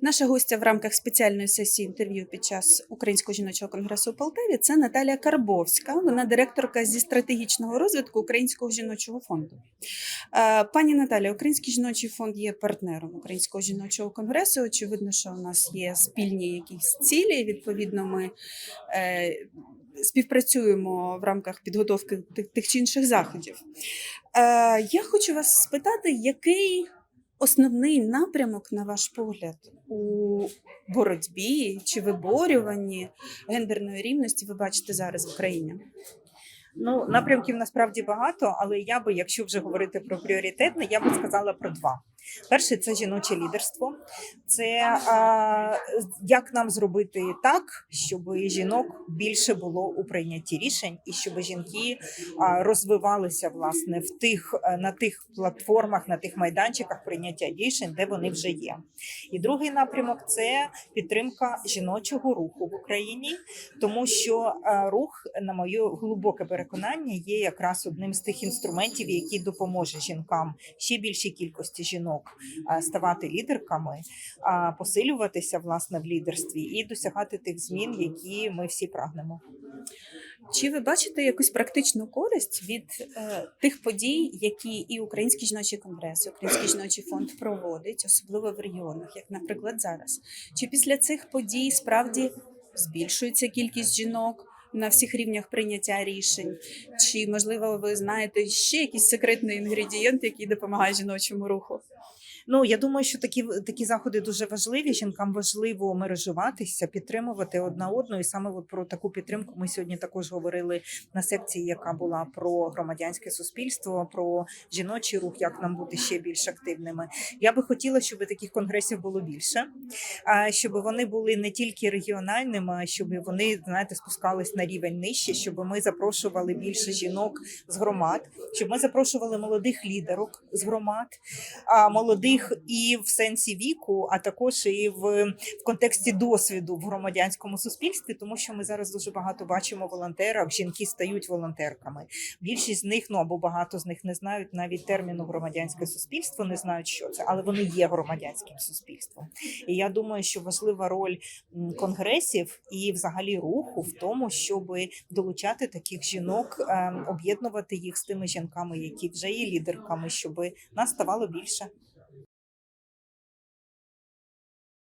Наша гостя в рамках спеціальної сесії інтерв'ю під час Українського жіночого конгресу у Полтаві це Наталія Карбовська. Вона директорка зі стратегічного розвитку Українського жіночого фонду. Е, Пані Наталія, Український жіночий фонд є партнером Українського жіночого конгресу. Очевидно, що у нас є спільні якісь цілі. Відповідно, ми е, співпрацюємо в рамках підготовки тих чи інших заходів. Е, Я хочу вас спитати, який основний напрямок, на ваш погляд, у боротьбі чи виборюванні гендерної рівності ви бачите зараз в Україні? Ну, напрямків насправді багато, але я би, якщо вже говорити про пріоритетне, я би сказала про два. Перше це жіноче лідерство. Це а, як нам зробити так, щоб жінок більше було у прийнятті рішень, і щоб жінки а, розвивалися власне в тих е, на тих платформах, на тих майданчиках прийняття рішень, де вони вже є. І другий напрямок це підтримка жіночого руху в Україні, тому що е, рух, на моє глибоке переконання, є якраз одним з тих інструментів, який допоможе жінкам ще більшій кількості жінок е, ставати лідерками, посилюватися власне в лідерстві і досягати тих змін, які ми всі прагнемо. Чи ви бачите якусь практичну користь від е, тих подій, які і Український жіночий конгрес, і Український жіночий фонд проводить, особливо в регіонах, як, наприклад, зараз? Чи після цих подій справді збільшується кількість жінок? На всіх рівнях прийняття рішень, чи можливо ви знаєте ще якийсь секретний інгредієнт, який допомагає жіночому руху? Ну я думаю, що такі такі заходи дуже важливі. Жінкам важливо мережуватися, підтримувати одна одну. І саме от про таку підтримку ми сьогодні також говорили на секції, яка була про громадянське суспільство, про жіночий рух, як нам бути ще більш активними. Я би хотіла, щоб таких конгресів було більше, щоб вони були не тільки регіональними, а щоб вони знаєте спускались на рівень нижче, щоб ми запрошували більше жінок з громад, щоб ми запрошували молодих лідерок з громад, а молодих і в сенсі віку, а також і в, в контексті досвіду в громадянському суспільстві, тому що ми зараз дуже багато бачимо волонтерок. Жінки стають волонтерками. Більшість з них, ну або багато з них не знають навіть терміну громадянське суспільство, не знають, що це, але вони є громадянським суспільством. І я думаю, що важлива роль конгресів і взагалі руху в тому, щоб долучати таких жінок, ем, об'єднувати їх з тими жінками, які вже є лідерками, щоб нас ставало більше.